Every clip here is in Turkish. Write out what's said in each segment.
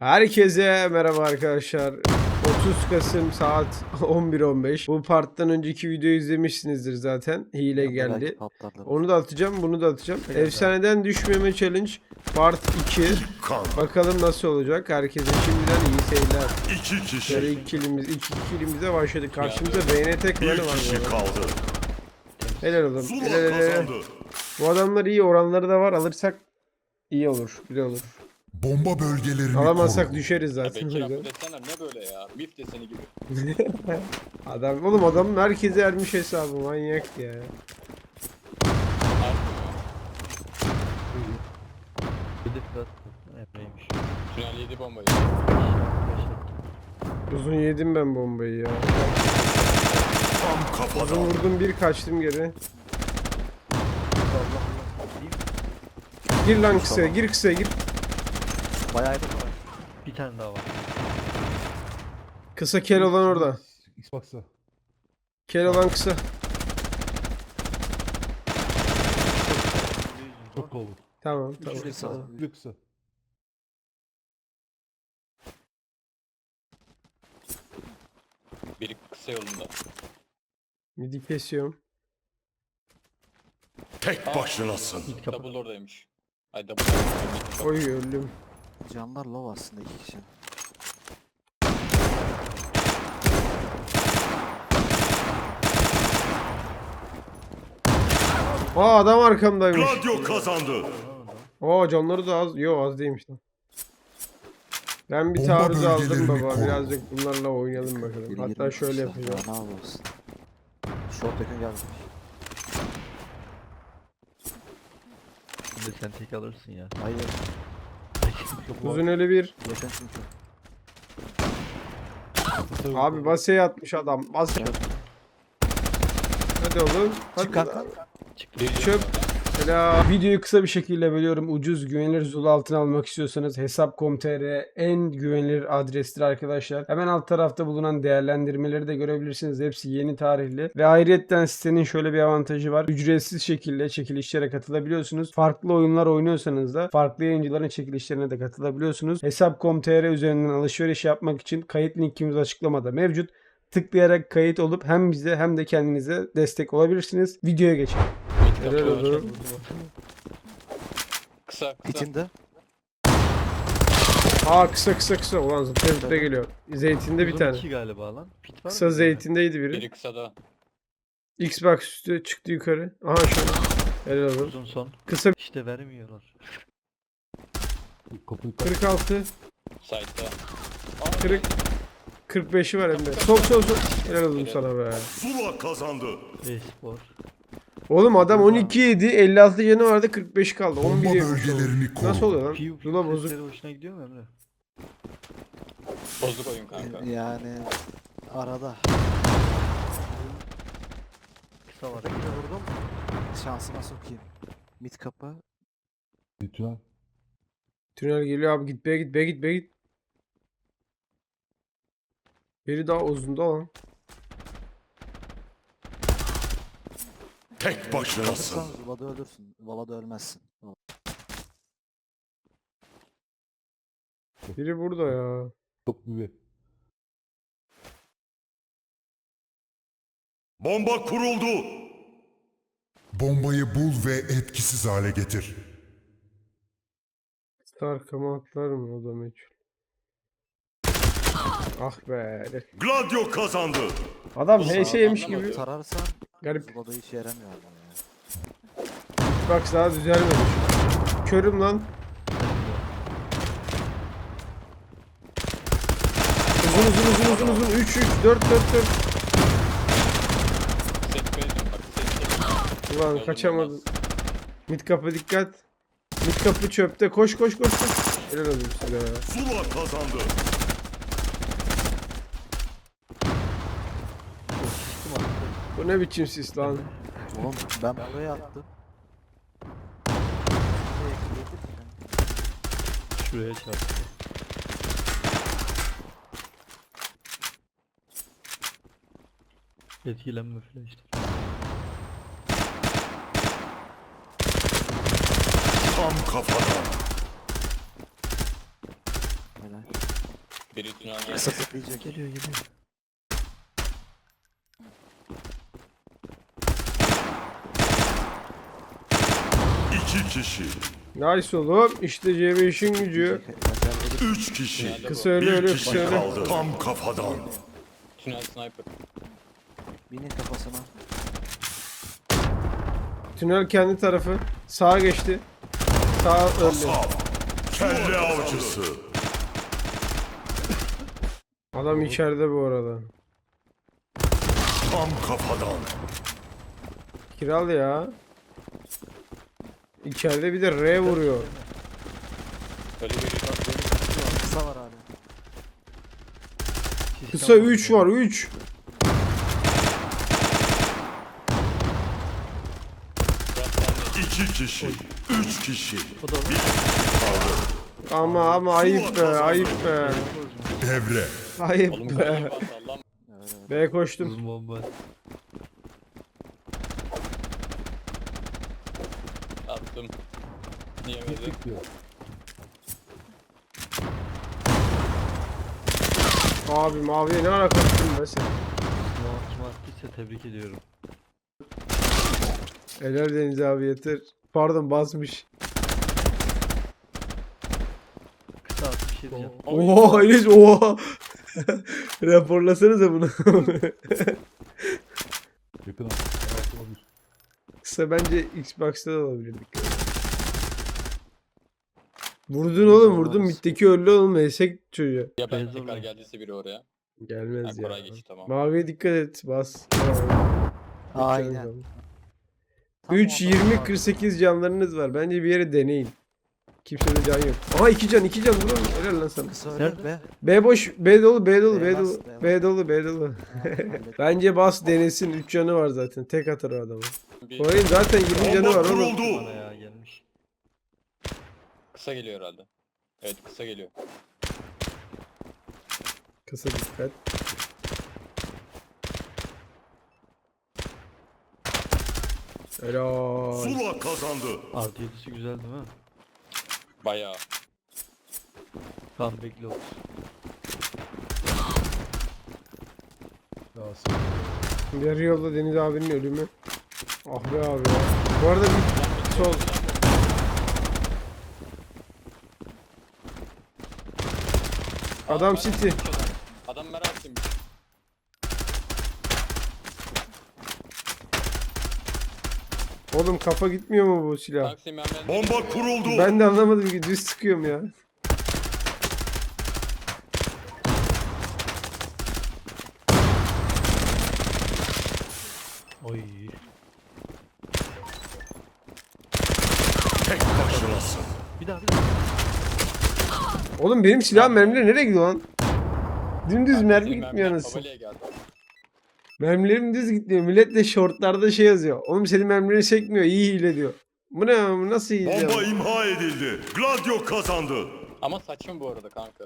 Herkese merhaba arkadaşlar. 30 Kasım saat 11.15. Bu parttan önceki videoyu izlemişsinizdir zaten. Hile geldi. Onu da atacağım, bunu da atacağım. Efsaneden düşmeme challenge part 2. Kan. Bakalım nasıl olacak. Herkese şimdiden iyi seyirler. İki Şöyle kişi. ilk kilimiz, ilk iki kilimize başladık. Karşımızda BNT klanı var bu kişi kaldı. Helal oğlum. Helal helal. Bu adamlar iyi oranları da var. Alırsak iyi olur. Güzel olur. Bomba bölgelerini Alamazsak koru. düşeriz Ya zaten. Bekir abi desene ne böyle ya? MIF deseni gibi. Adam oğlum adamın herkese ermiş hesabı manyak ya. Gidip de Emre'ymiş. Tünel yedi bombayı. Uzun yedim ben bombayı ya. Tam kafadan. vurdum bir kaçtım geri. Gir lan kısaya gir kısaya gir. Bayağı bir var. Bir tane daha var. Kısa kel olan orada. Xbox'ta. Kel olan kısa. Çok oldu. Tamam tamam. Üçlü kısa. Bir kısa. Biri kısa yolunda. Midi kesiyorum. Tek başınasın. Double oradaymış. Ay double oradaymış. Oy öldüm. Canlar low aslında iki kişi. Aa adam arkamdaymış. Gladio kazandı. Aa canları da az. Yo az değilmiş lan. Ben bir Bomba taarruz aldım bölgelerini baba. koru. Birazcık bunlarla oynayalım bakalım. Biri Hatta girmiş şöyle işte, yapacağım. Ne olsun. Short yakın gelmiş. Şimdi sen tek alırsın ya. Hayır Uzun öyle bir. Abi baseye atmış adam. Bas. Hadi oğlum. Hadi. Çık kanka. Çöp. Selam. Videoyu kısa bir şekilde bölüyorum. Ucuz güvenilir Zula altına almak istiyorsanız hesap.com.tr en güvenilir adrestir arkadaşlar. Hemen alt tarafta bulunan değerlendirmeleri de görebilirsiniz. Hepsi yeni tarihli. Ve ayrıyetten sitenin şöyle bir avantajı var. Ücretsiz şekilde çekilişlere katılabiliyorsunuz. Farklı oyunlar oynuyorsanız da farklı yayıncıların çekilişlerine de katılabiliyorsunuz. Hesap.com.tr üzerinden alışveriş yapmak için kayıt linkimiz açıklamada mevcut. Tıklayarak kayıt olup hem bize hem de kendinize destek olabilirsiniz. Videoya geçelim. Helal olsun. Kısa kısa. Pitinde. Aa kısa kısa kısa. Ulan zıplaya zıplaya geliyor. Zeytinde bir Uzun tane. iki galiba lan. Pit var Kısa mı? zeytindeydi biri. Biri kısada. Xbox üstü çıktı yukarı. Aha şöyle. Helal olsun. Uzun son. Kısa İşte vermiyorlar. Kapıyı 46. Side'da. Kırık. 45'i var hem de. Sol sol sol. Helal olsun sana be. Zula kazandı. E-spor. Oğlum adam 12 yedi. 56 canı vardı. 45 kaldı. 11 Bomba yemiş koru. Nasıl oluyor lan? Piu Zula bozuk. sesleri hoşuna gidiyor mu Emre? Bozuk oyun kanka. Yani arada. Kısa var. Yine vurdum. Şansıma sokayım. Mid kapı. Tünel. Tünel geliyor abi. Git be git be git be git. Biri daha uzunda lan. Tek başınasın. Zula'da ölürsün. Vala'da ölmezsin. Biri burada ya. Top bir. Bomba kuruldu. Bombayı bul ve etkisiz hale getir. Arkama atlar mı o da meçhul. Ah be. Gladio kazandı. Adam Ulan HS yemiş gibi. Tararsan Garip. Zula'da hiç yaramıyor ama ya. Bak daha düzelmedi. Körüm lan. Uzun uzun uzun uzun uzun 3 3 4 4 4. Set koyacağım bak. Set Ulan kaçamadım. Mid kapı dikkat. Mid kapı çöpte. Koş koş koş koş. Helal olsun size. Zula kazandı. Bu ne biçim sis lan? Oğlum ben buraya attım. Şuraya çarptı. Etkilenme falan işte. Tam kafadan. Helal. Biri tünel Kısa tıklayacak. Geliyor geliyor. İki kişi. Nice oğlum. İşte CB işin gücü. Üç kişi. Kısa öyle Bir öyle kişi kısa öyle. kaldı. Tam kafadan. Tünel sniper. Binin kafasına. Tünel kendi tarafı. Sağa geçti. Sağ öldü. Kelle avcısı. Adam içeride bu arada. Tam kafadan. Kiral ya. İçeride bir de R vuruyor. Öyle bir recon Kısa var hala. Kısa 3 var 3. İki kişi. Üç kişi. Ama ama ayıp be ayıp be. Devre. Ayıp Oğlum be. B koştum. Uzun bomba. Attım. Yemedi. Tık diyor. Abi maviye ne ara koştun be sen. Smart smart tebrik ediyorum. Helal Deniz abi yeter. Pardon basmış. Kısa at bir şey diyeceğim. Oha Enes oha. Raporlasanıza bunu. Yakın. Kısa bence Xbox'ta da olabilir. Vurdun oğlum vurdun. Mitteki öldü oğlum. Esek çocuğa. Ya ben tekrar geldiyse biri oraya. Gelmez ya. Koray geçti tamam. Maviye dikkat et. Bas. Aynen. Tam 3, o 20, adam var. 48 canlarınız var. Bence bir yere deneyin. Kimsede can yok. Aha 2 can 2 can vurun. Helal lan sana. Nerede? be. B boş. B dolu B dolu B dolu. B bas. B dolu B dolu. Bence bas denesin. 3 canı var zaten. Tek atar o adamı. Bir Koray'ın zaten 20 canı var oğlum. ya gelmiş. Kısa geliyor herhalde. Evet kısa geliyor. Kısa dikkat. Helal. Zula kazandı. Artı 7'si güzel değil mi? Bayağı. Tamam bekle. Daha sonra. Yarı yolda Deniz abinin ölümü. Ah be abi ya. Bu arada bir sol. Adam City. adam. Merak etmiş. Oğlum kafa gitmiyor mu bu silah? Taksim Mehmet. Bomba kuruldu. Ben de anlamadım ki düz sıkıyorum ya. Oy. Tek başınasın. Bir daha bir daha. Oğlum benim silah mermileri nereye gidiyor lan? Dümdüz mermi gitmiyor anasını. Mermilerim düz gitmiyor. Millet de shortlarda şey yazıyor. Oğlum senin mermileri sekmiyor. iyi hile diyor. Bu ne? Bu nasıl hile? Bomba imha edildi. Gladio kazandı. Ama saçma bu arada kanka.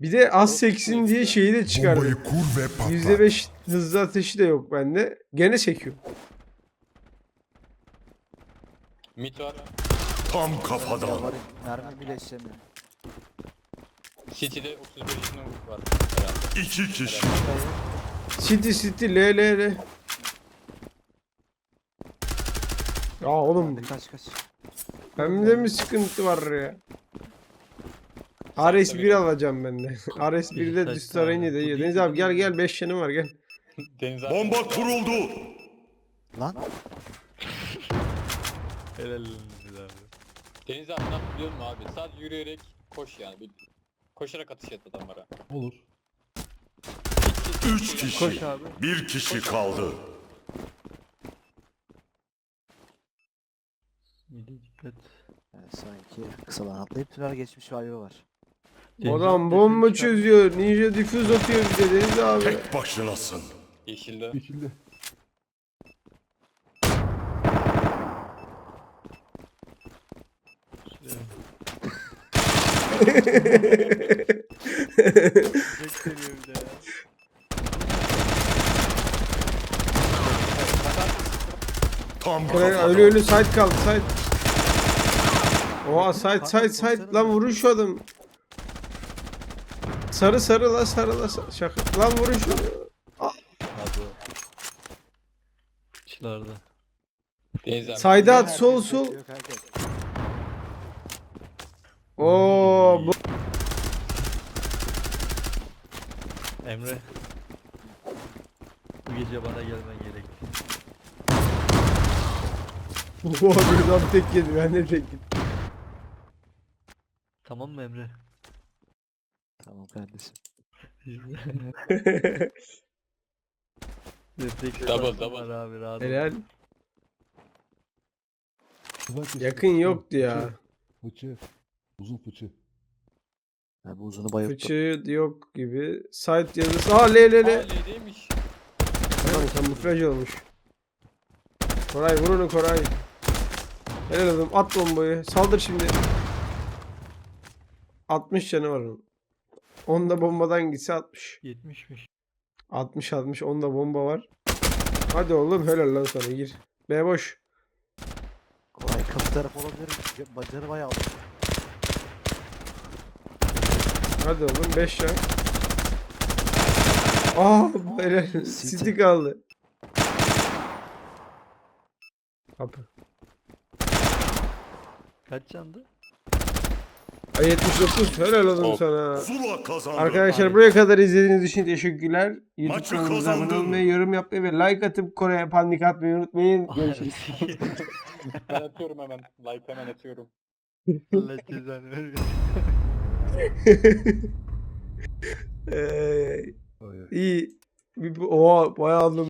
Bir de az seksin diye şeyi de çıkardı. Bombayı kur ve patlat. %5 hızlı ateşi de yok bende. Gene sekiyor. Mit var. Tam kafadan. Mermi bile işlemiyor. City'de 31 yaşında var herhalde. İki kişi. City City L L L. Ya oğlum Hadi kaç kaç. bende mi sıkıntı var ya? RS1 alacağım ben de. RS1'de Kaç düz tane? tarayınca da iyi. Bu Deniz abi gel gel 5 yanım var gel. Deniz abi. Bomba kuruldu. Lan Helal olsun abi. Deniz abi ne yap biliyor musun abi? Sadece yürüyerek koş yani. Bir, koşarak atış et adamlara. Olur. Üç kişi. Koş abi. Bir kişi kaldı. İyi dikkat. Evet, sanki kısadan atlayıp tünel geçmiş var. Deniz Adam abi bomba çözüyor. Ninja diffuse atıyor bir de Deniz abi. Tek başınasın. Yeşilde. Yeşilde. Bekleniyor bir de ya. Tam kafadan. Ölü ölü side kaldı side. Oha side side side lan vurun şu adam. Sarı sarı la sarı la sarı. Şaka. Lan vurun şunu. Hadi. Abi. Sayda at sol sol. kanka. Oo bu. Emre. Bu gece bana gelmen gerek. Bu adam tek yedi. Ben de tek yedim. Tamam mı Emre? Tamam kardeşim. Refleks Double, şansın double. var abi rahat ol. Helal. Yakın yoktu ya. Fıçı. Uzun fıçı. Ben bu uzunu bayılttım. Fıçı yok gibi. Site yazısı. Aa le le Aa, le. L'deymiş. Lan kamuflaj olmuş. Koray vur onu Koray. Helal oğlum at bombayı. Saldır şimdi. 60 canı var onun. Onda bombadan gitse 60. 70'miş. 60 60 onda bomba var. Hadi oğlum helal lan sana gir. B boş. Kolay kapı tarafı olabilir. Bacanı bayağı aldı. Hadi oğlum 5 can. Aa helal. City kaldı. Kapı. Kaç candı? Ay 79 helal oğlum Hop. sana. Zula kazandı. Arkadaşlar buraya kadar izlediğiniz için teşekkürler. YouTube Maçı kanalımıza abone kazandın. olmayı, yorum yapmayı ve like atıp Kore'ye panik atmayı unutmayın. Görüşürüz. Ben atıyorum hemen. Like hemen atıyorum. Allah cezanı vermesin. Ee, iyi. Oha bayağı aldım.